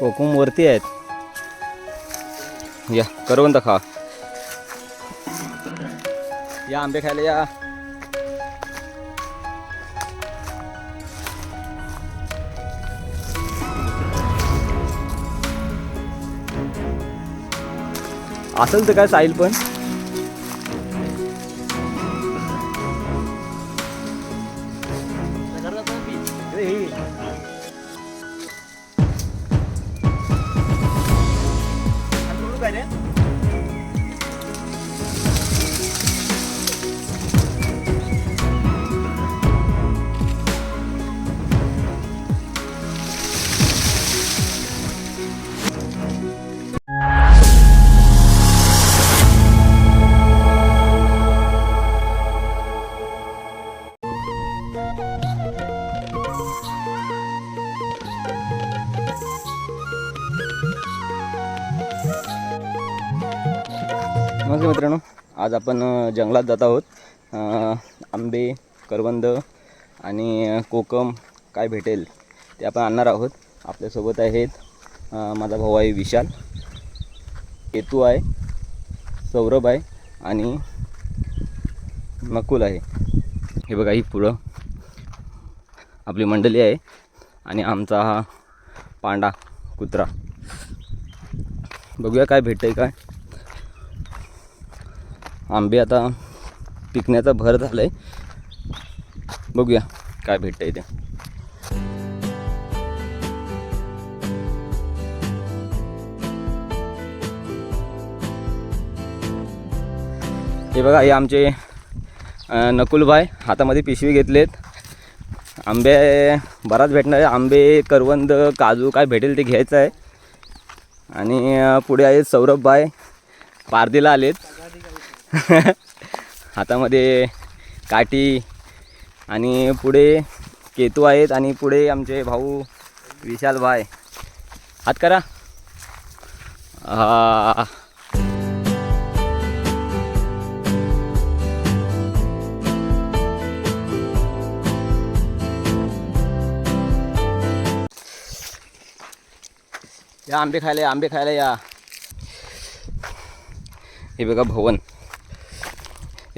कोकुम वरती आहेत. या करवंद खा या आंबे खायला या. असेल तर काय साईल पण. आज आपण जंगलात जात आहोत. आंबे करवंद आणि कोकम काय भेटेल ते आपण आणणार आहोत. आपल्यासोबत आहेत माझा भाऊ आहे विशाल केतू आहे सौरभ आहे आणि नकुल आहे. हे बघा ही पुढं आपली मंडळी आहे आणि आमचा हा पांडा कुत्रा. बघूया काय भेटतं आहे काय. आंबे आता पिकण्याचा भर झालाय. बघूया काय भेटतंय ते. हे बघा हे आमचे अं, नकुलभाई हातामध्ये पिशवी घेतलेत. आंबे बराच भेटणार आहे. आंबे करवंद काजू काय भेटेल ते घ्यायचं आहे. आणि पुढे आहेत सौरभभाई पारदीला आलेत. हातामध्ये काठी आणि पुढे केतू आहेत आणि पुढे आमचे भाऊ विशाल भाई. हात करा. या आंबे खायला या आंबे खायला या. हे बघा भवन.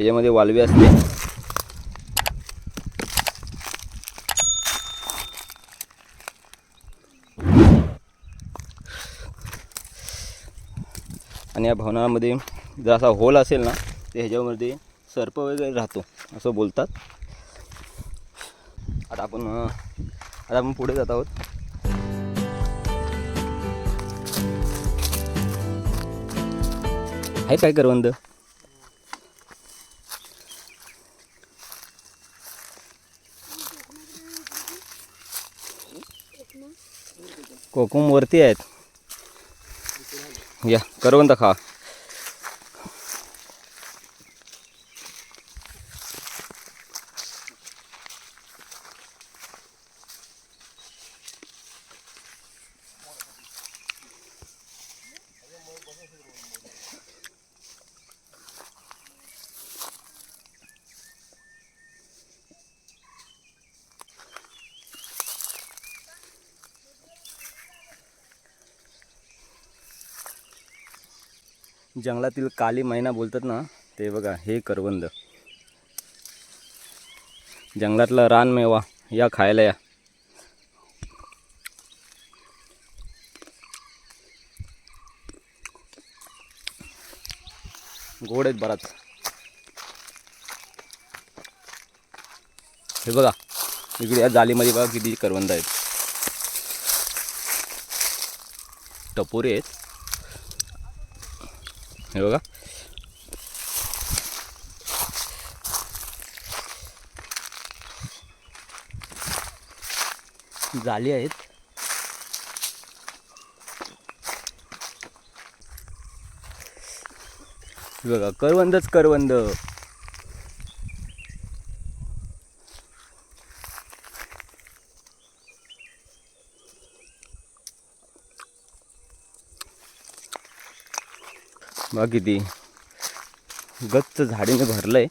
याच्यामध्ये वालवी असते. आणि या भवनामध्ये जर असा होल असेल ना तर ह्याच्यामध्ये सर्प वगैरे राहतो असं बोलतात. आता आपण आता आपण पुढे जात आहोत. आहे काय करवंद? कोकुम वरती आहेत. या करवंद खा जंगलातील काली मैना बोलतात ना ते बघा हे करवंद. जंगलातला रानमेवा या खायला या. गोड आहेत बराच. हे बघा इकडे या जालीमध्ये बघा किती करवंद आहेत. टपोरे आहेत. हे बघा. जाली आहेत. बघा करवंदच करवंद. बघा किती गच्च झाडीने भरलं आहे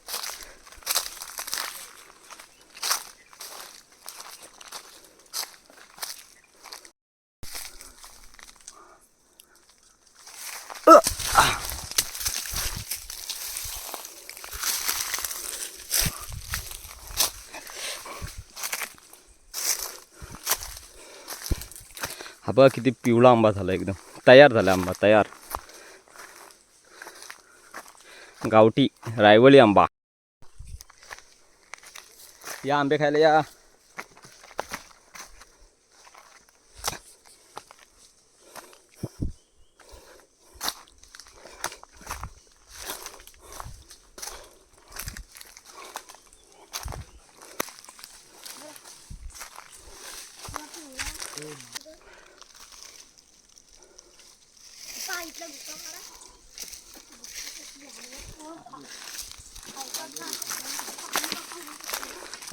हा बघा किती पिवळा आंबा झाला एकदम. तयार झाला आंबा तयार. गावठी रायवळी आंबा. या आंबे खायला या.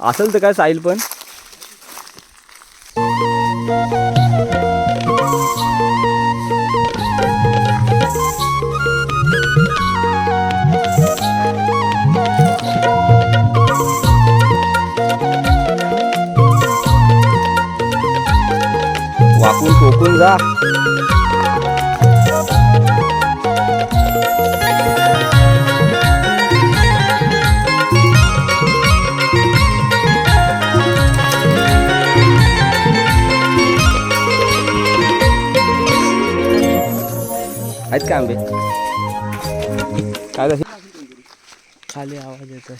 असेल तर काय साईल पण? वाकून टोकून जा. आहेत का आंबे काय कसे खाली आवाज येतोय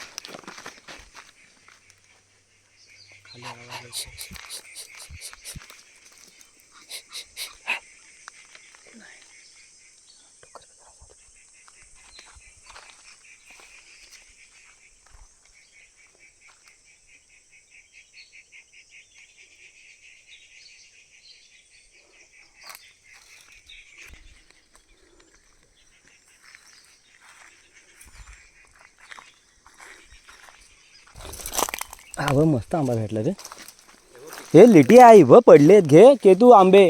व मस्त आंबा भेटला रे. हे लिटी आहे व पडलेत घे के तू आंबे.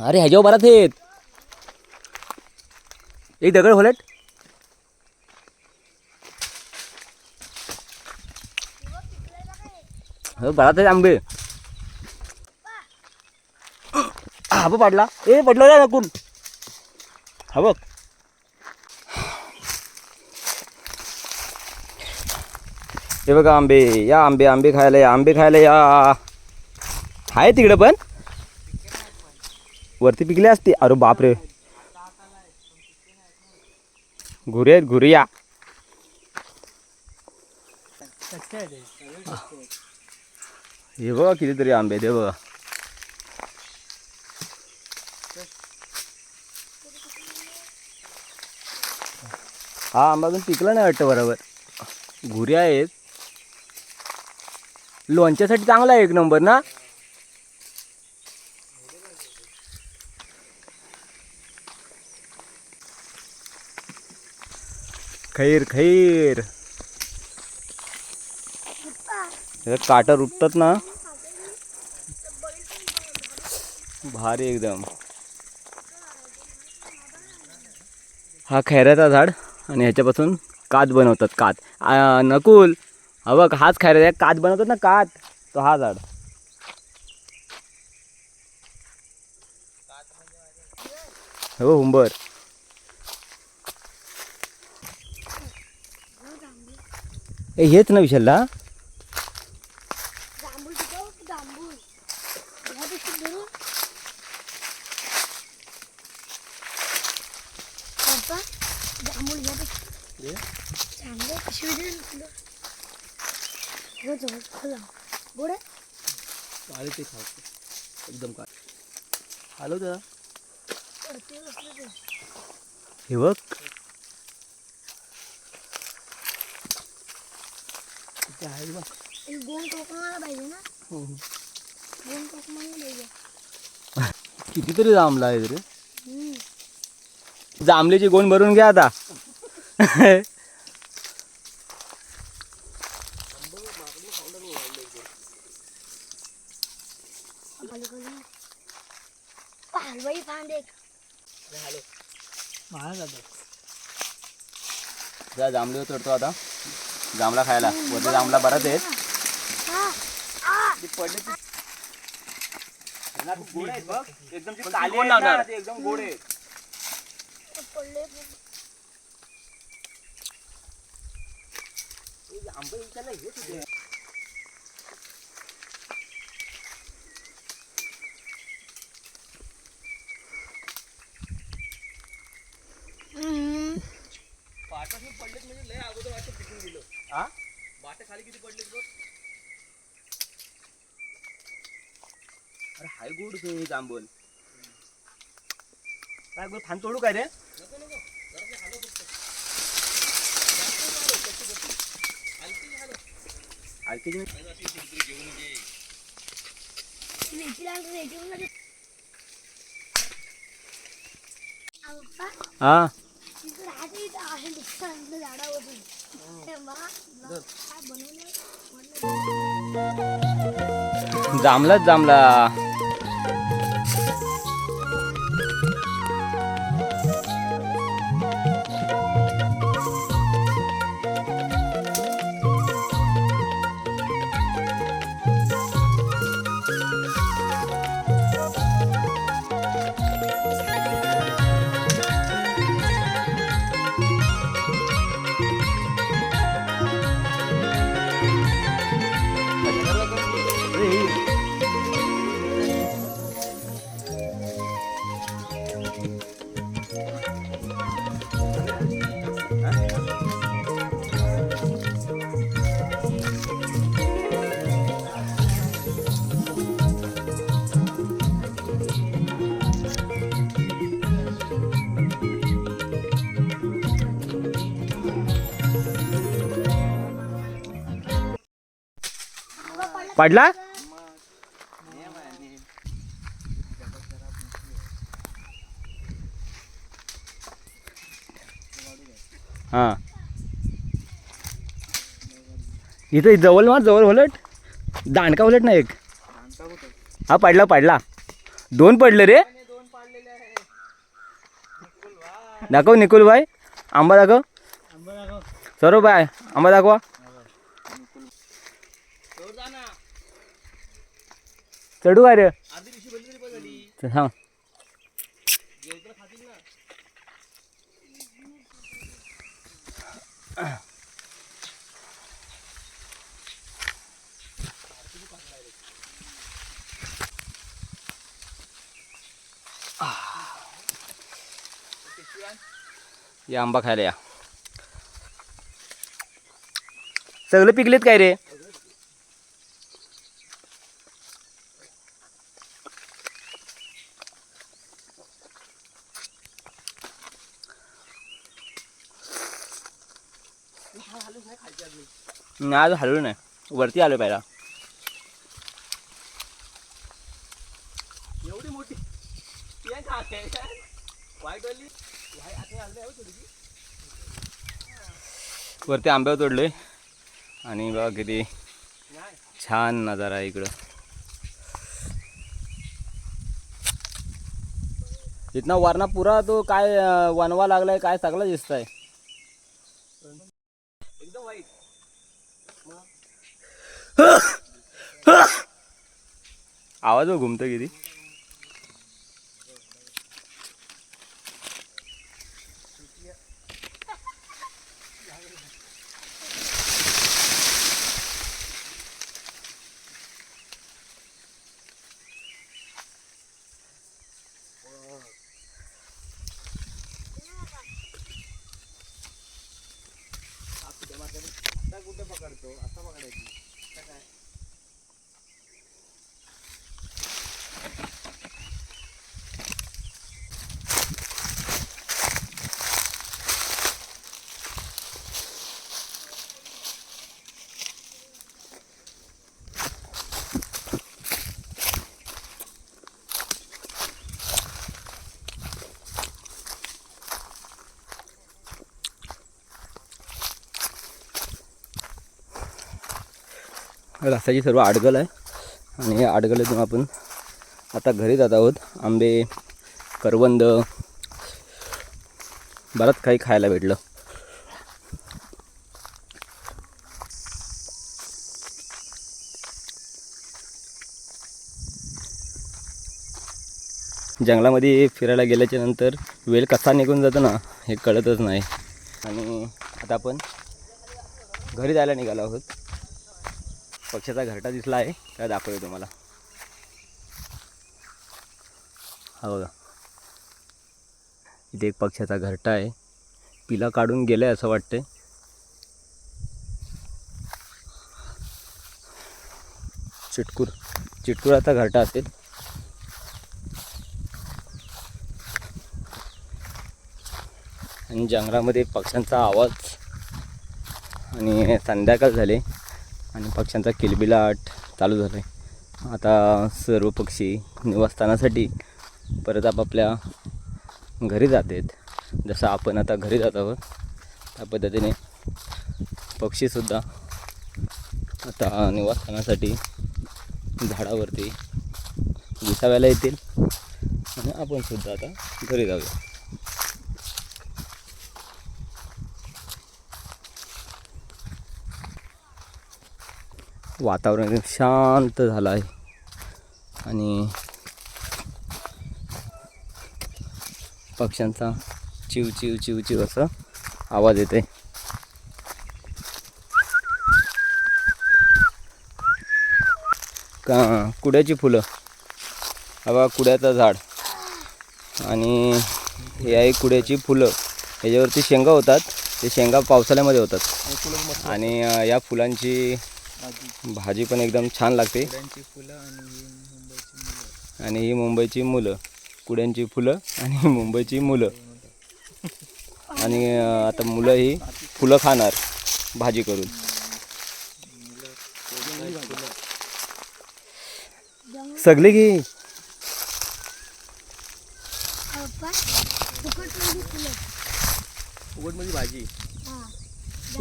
अरे ह्याच्यावर बरात येत एक दगड होलट बरात आहेत आंबे. हा पडला. ए पडलो रे नकून हा बघ. हे बघा आंबे या आंबे आंबे खायला या आंबे खायला या. आहे तिकडं पण? वरती पिकले असते. अरे बापरे. घुरे आहेत घुरिया. हे बघा कितीतरी आंबे आहेत, बघा. हा आंबा अजून पिकला नाही वाटतं बरोबर. घुऱ्या आहेत. लोणच्यासाठी चांगला आहे एक नंबर ना? खैर खैर. काटा रुटतात ना? भारी एकदम. हा खैऱ्याचा झाड आणि ह्याच्यापासून कात बनवतात कात. नकुल! हा बघ हाच खायला काच बनवतात ना काच. तो हा झाड. हो हुंबर हेच ना विशालला जांभूळ तिथं जांभूळ ह्या दिवशी धरून पप्पा जांभूळ ह्या दिवशी चांगलं कशी वेगळी नसलं हो जवळ खोला बोडे आले ते खाऊ. एकदम काय हॅलो दादा हे बघ. आहे बा एक दोन टोकमाला पाहिजे ना हो, टोकमाला पाहिजे कितीतरी जांभला आहे रे. जांभलीची गोण भरून घ्या आता अलीकडे हलवाई फांद एक माझा दादा जा जांभळीवर चढतो आता. जांभळा खायला. वरती जांभळा बराच आहेत हा एकदम. एकदम गोड आहे पडले पडलेत म्हणजे लय अगोदर वाटतं पिकून गेलं हा वाटे खाली किती पडलेत बघ अरे हाय गुड तुम्ही जांभूल. काय गुड फान तोडू काय रे? नको नको. जरा हालो फक्त. हलकी घेऊन हा. जामलाच जामला पडला? हा. इथं जवळ मा जवळ उलट? दांडका उलट ना एक. हा पडला पडला. दोन पडले रे. दाखव निकुल भाई आंबा दाखव. सर्व बाय आंबा दाखवा सोड जा ना चढू काय रे हा या आंबा खायला या. सगळे पिकलेत काय रे? नाही आज हललो नाही. वरती आलो पहिला. एवढी मोठी. हो वरती आंब्यावर तोडले आणि बघा किती छान नजारा आहे इकडं. इथनं वरना पुरा तो काय वनवा लागलाय काय सगळं दिसत आहे आवाज घुमतो किती? रस्त्याची सर्व आडगल आहे. आणि या आडगलीतून आपण आता घरी जात आहोत. आंबे करवंद बरंच काही खायला भेटलं. जंगलामध्ये फिरायला गेल्याच्यानंतर वेळ कसा निघून जातो ना हे कळतच नाही. आणि आता आपण घरी जायला निघालो आहोत. पक्षाचा घरटा दिसला आहे. त्या दाखवतो तुम्हाला. हा बघा. इथे एक पक्षाचा घरटा आहे. पिला काढून गेलं आहे असं वाटतंय. चिटकूर चिटकूर घरटा असेल. आणि जंगलामध्ये पक्ष्यांचा आवाज. आणि संध्याकाळ झाले. आणि पक्ष्यांचा किलबिलाट चालू झाला आहे आता सर्व पक्षी निवासस्थानासाठी परत आपापल्या घरी जात आहेत जसं आपण आता घरी जात आहोत त्या पद्धतीने पक्षीसुद्धा आता निवासस्थानासाठी झाडावरती विसाव्याला येतील आणि आपणसुद्धा आता घरी जाऊया. वातावरण एकदम शांत झालं आहे. आणि पक्ष्यांचा चिव चिव चिव चिव असं आवाज येते का कुड्याची फुलं. हवा कुड्याचं झाड. आणि हे आहे कुड्याची फुलं. ह्याच्यावरती शेंगा होतात. ते शेंगा पावसाळ्यामध्ये होतात. आणि या फुलांची भाजी पण एकदम छान लागते. आणि ही मुंबईची मुलं. कुड्यांची फुलं आणि मुंबईची मुलं. आणि आता मुलं ही फुलं खाणार भाजी करून. सगळे घे पप्पा फुकटमध्ये फुलं उघडमध्ये भाजी हा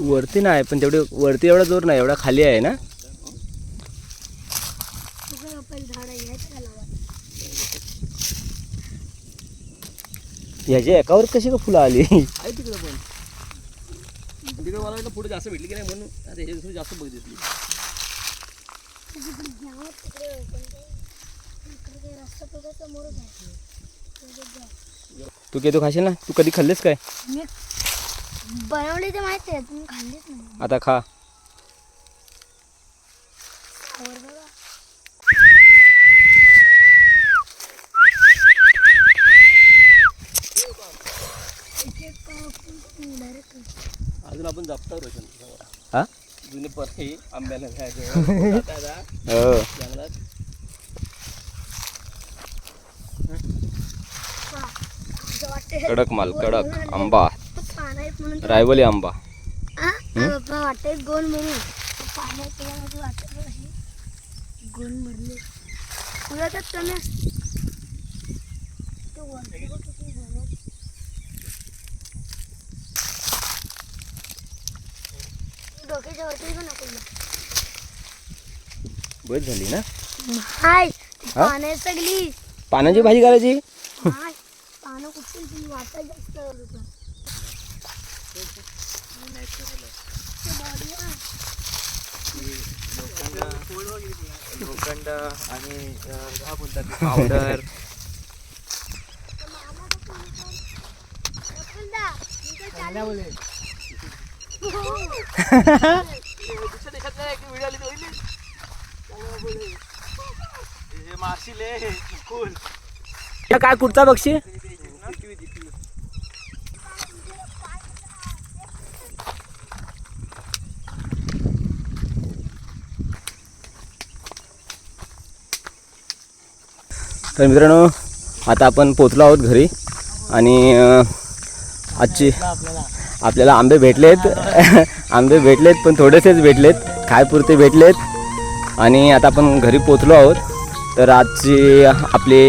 वरती नाही पण तेवढे वरती एवढा जोर नाही एवढा खाली आहे ना? ह्याच्या एकावर कशी का फुलं आली? आहे तिकडे पण. तिकडे मला वाटलं पुढे जास्त भेटली की नाही म्हणून आता ह्याच्या दुसरी जास्त ते इकडे काही रस्ता तुझ्या समोरच आहे तिकडे जा. तू केतो खाशील ना? तू कधी खाल्लेस काय? बनवले ते माहिती आहे तुम्ही खाल्लेच नाही. आता खा. बघा. अजून आपण जपता रोशन. हा? जुने पर्यायी आंब्याला जायचं आता हो जंगलात कडक माल कडक आंबा. रायवली आंबा. वाटते म्हणून पाण्यात वाटत कमी. डोक्याच्या वरती पण. बस झाली ना? हाय ती? पानं आहेत सगळी. पानाची भाजी करायची? हाय पानं कुठून तुम्ही वाटा जास्त होतं. ते body आहे. लोखंड आणि काय बोलतात पावडर काय कुठचा बक्षी देशात नाही की व्हिडिओ आली तर होईल चांगलं बोल. हे माशीले फुल काय कुठचा पक्षी तर मित्रांनो आता आपण पोचलो आहोत घरी आणि आजची आपल्याला आंबे भेटलेत. आंबे भेटलेत पण थोडेसेच भेटलेत. खायपुरते भेटलेत. आणि आता आपण घरी पोचलो आहोत. तर आजची आपली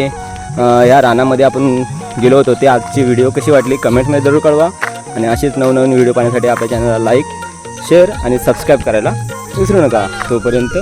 ह्या रानामध्ये आपण गेलो होतो. ते आजची व्हिडिओ कशी वाटली कमेंटमध्ये जरूर कळवा. आणि अशीच नवनवीन व्हिडिओ पाहण्यासाठी आपल्या चॅनलला लाईक शेअर आणि सबस्क्राईब करायला विसरू नका. तोपर्यंत